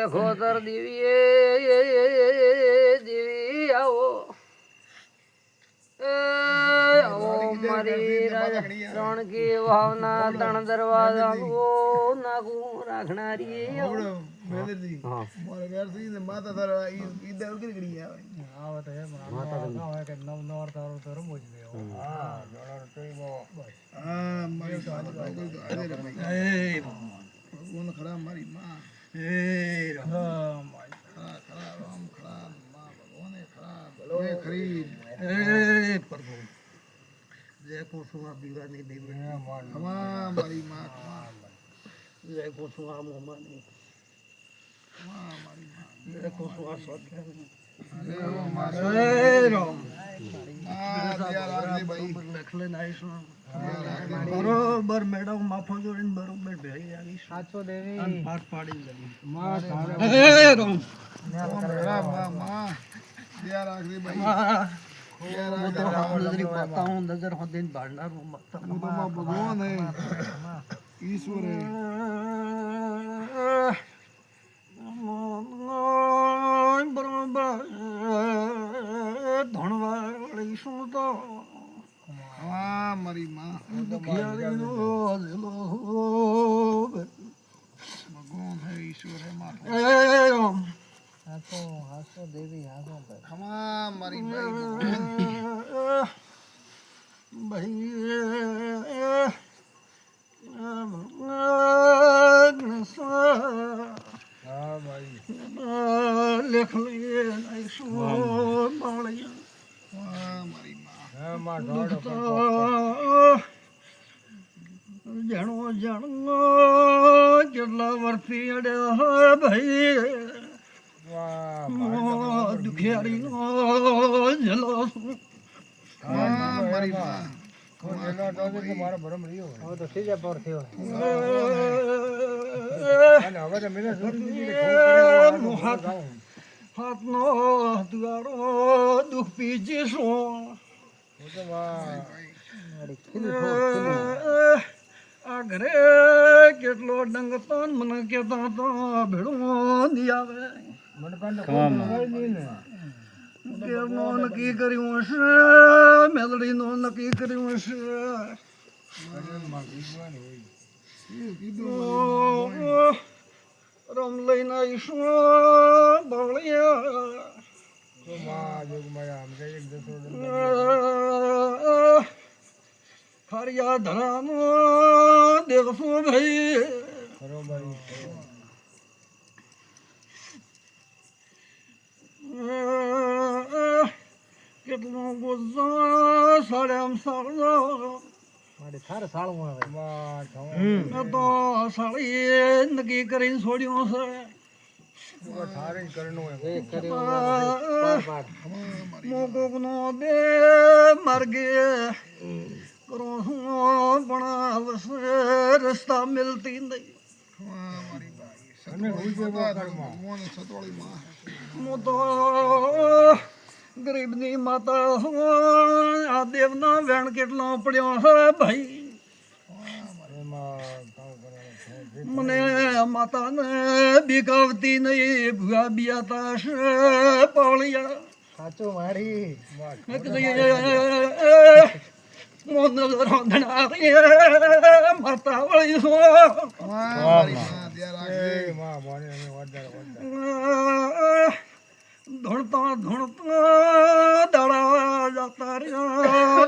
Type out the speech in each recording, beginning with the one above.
લેખો તર દેવી દેવી આવો. આવો મારી રાજા રણકી વાવના ત્રણ દરવાજા નાગું રાખનારી માતા તારા આવે. હા તો આજે ભગવાન ખરા મારી માં. ખરા ખરા રામ ખરા માં ભગવાને ખરા. ભગવાને ખરી ખમા મારી માં. ખમા ખમા મારી માં. હા બરોબર મેડમ માફો જોડીને બરોબર ભેળી આવીશ. સાચો દેવી. અને પાઠ પાડી લગી માં ધારે રામ ભગવાન ઈશ્વર. ધણવા ધણવાળી શું તો? હા મારી માં ભગવાન હે ઈશ્વર હે માં એ રામ સાચો હાચો દેવી હાચો ભાઈ મારી ભાઈ હા ભાઈ લેખ લઈએ શું બાળી હા મારી માં હા માં ઢોળ જાણો કેટલા વર્ષથી અડ્યો ભાઈ. વાહ દુખિયારી નો જલો મારી માં. મારો ભરમ રહ્યો હવે તો સીધે પર થયો અને હવે તો મેં હાથનો દુવારો દુઃખ પીજી શું આ ઘરે કેટલો ડંગ તો મને કેતા તો ભેળો ની. આવે કેરનો નક્કી કર્યું હશે મેલડીનો નક્કી કર્યું હશે. રમ લઈને આવીશું બળિયા ફરિયા ધરાનો દેખો ભાઈ કેટલો ગુસ્સો સળેમ સળો. થારે સાળું આવે. તો સાડી નક્કી કરીને છોડ્યો છે. એ કર્યો મોકોકનો બે માર્ગે. કરો પણ વસે રસ્તા મિલતી નહીં હું તો ગરીબની માતા હું આ દેવના વેણ કેટલો પડ્યો હે ભાઈ મને માતાને બીકાવતી નહીં ભૂવા બિયાતા છે પાવળિયા સાચું મારી માતા વળી માં ધૂણતા ધૂણતા દાડા જતા રહ્યા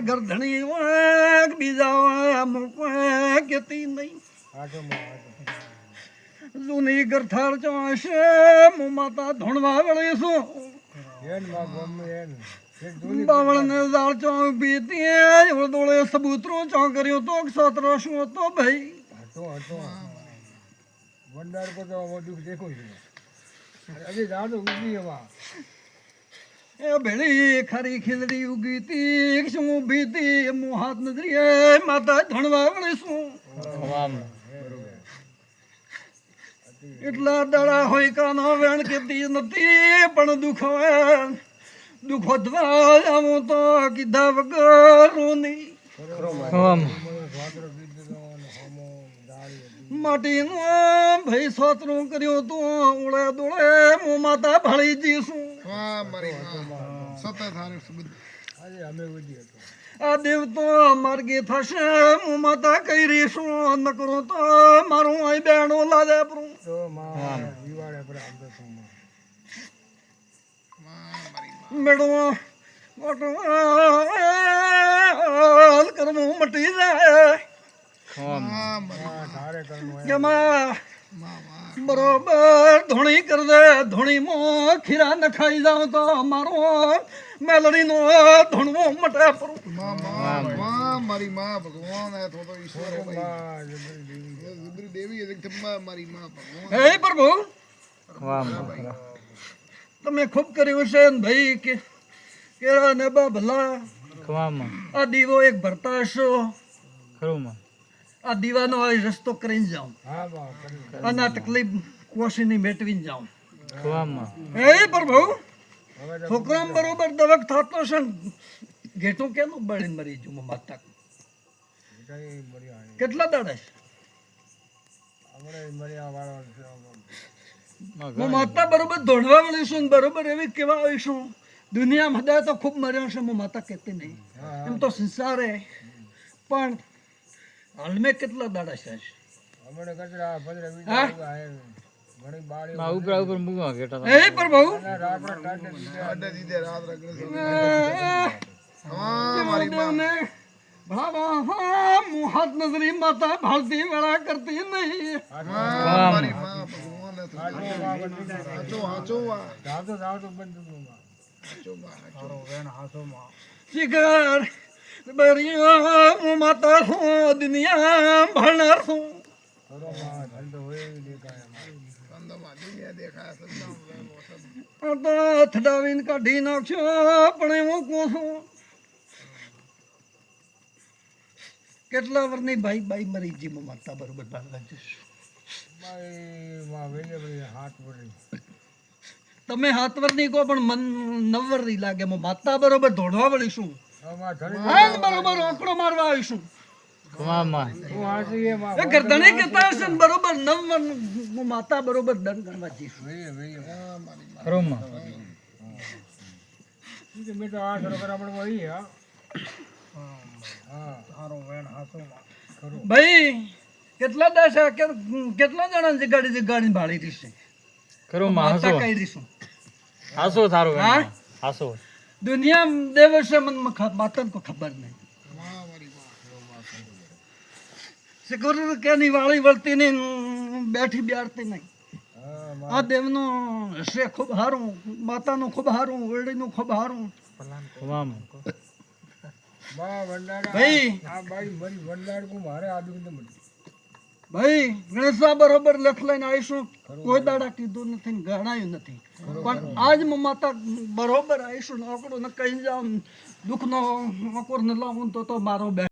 ગરધણી વાંક બીજા વાંક કેતી નહીં જૂની ગરથાર ચોશે હું માતા ધૂણવા વળી છું બાવળ ને દાળ ચોંક પીતી ઉળદોળે સબૂતરો ચોંક કર્યો તો સતરો શું હતો ભાઈ. એ ભેળી ખરી ખીલડી ઉગી તી શું ભીતી તી હાથ નજરીએ માતા ધણવા વળી શું એટલા દડા હોય કાનો વેણ કેતી નથી પણ દુઃખ દુખો દ્વારા હું તો કીધા વગરું નહીં માટીનું ભાઈ સોતરું કર્યું તું ઉડે દોડે હું માતા ભળી માં સતત હારે આજે અમે વધી હતો. આ દેવ તો માર્ગે થશે હું માતા કઈ રહીશું નકરો તો મારું અહીં બેણો લાદે પરું તો માં દિવાળે પર આમ તો શું માં વાહ મારી માં મેળવો મોટો કરવું મટી જાય બરોબર ધોણી કર દે ધોણી મો ખીરા નખાઈ જાવ તો મારો મેલડી નો ધોણવો મટે પરું માં માં માં મારી માં ભગવાન હે તો તો ઈશ્વર હે ભાઈ દેવી એ એક મારી માં ભગવાન. હે પ્રભુ? તમે ખૂબ કર્યું છે ભાઈ કે કેરા ને બા ભલા આ દીવો એક ભરતા હશો. આ દીવાનો આ રસ્તો કરીને જાઉં અને આ તકલીફ કોશીની મેટવીને જાઉં ખવામાં હે પ્રભુ? છોકરામ બરોબર દવક થતો છે ઘેટું કેનું બળીને મરી જુ માતા. કેટલા દાડા છે? માતા બરોબર દોડવા વાળી બરોબર એવી કેવા આવીશું દુનિયા દુનિયામાં હદાય તો ખૂબ મર્યો છે હું માતા કહેતી નહીં. એમ તો સંસારે. પણ હાલમે કેટલા દાડા છે? હમણાં કચરા પંદર વીસ હા? ઊભા હે. ઘણી બાળી માં ઉપરા ઉપર મૂકવા ઘેટા હે પ્રભુ અને રાત્રે કાઢે દીધે. આડે દીધે રાત રગડે છે હા મારી માં. દેવને ભલાવા હા મું હાથ નજરી માતા ભાળતી વેળા કરતી નહીં. મારી માં ભગવાન હે તો હાચો હાચો વાહ ધાવતો ધાવતો બંધ હાચો હાચો વેણ હાથો માં. શિખર બરિયા હું માતા છું દુનિયા ભણનાર છું તો અથડાવીને કાઢી નાખશો પણ હું કોણ કેટલા વર્ષની ભાઈ ભાઈ મરી જી માતા બરોબર ભાગવા જઈશ હાથ. તમે હાથ વરની કહો પણ મન નવવરની લાગે માતા બરોબર ધોડવા વળી છું હવે માં ધણી હાલ બરોબર આંકડો મારવા આવીશું હશે બરોબર નવ માતા બરોબર જઈશું. તો આ સરો ભાઈ કેટલા દસ કેટલા જણા જગાડી ગાડી ભાળી દીશે ખરો માતા હાસો. કહી દીશું હાસો થારું હા? હાસો. દુનિયા દેવ છે મન માતા કોઈ ખબર નહીં. સિક્યોરિટી કેની વાળી વળતી નહીં બેઠી બેડતી નહીં. આ દેવનું હશે ખૂબ સારું માતાનું ખૂબ સારું ઓરડીનું ખૂબ સારું. ભાઈ. આ બાઈ મરી વંડાર કુ મારે આદુ ને મળી. ભાઈ ગણેશા બરોબર લખ લઈને આવીશું. કોઈ દાડા કીધું નથી ને ગણાયું નથી. પણ આજ માતા બરોબર આવીશું ને આંકડો ને કહી જાઉં દુઃખનો આંકડો ન લાવું તો તો મારો બે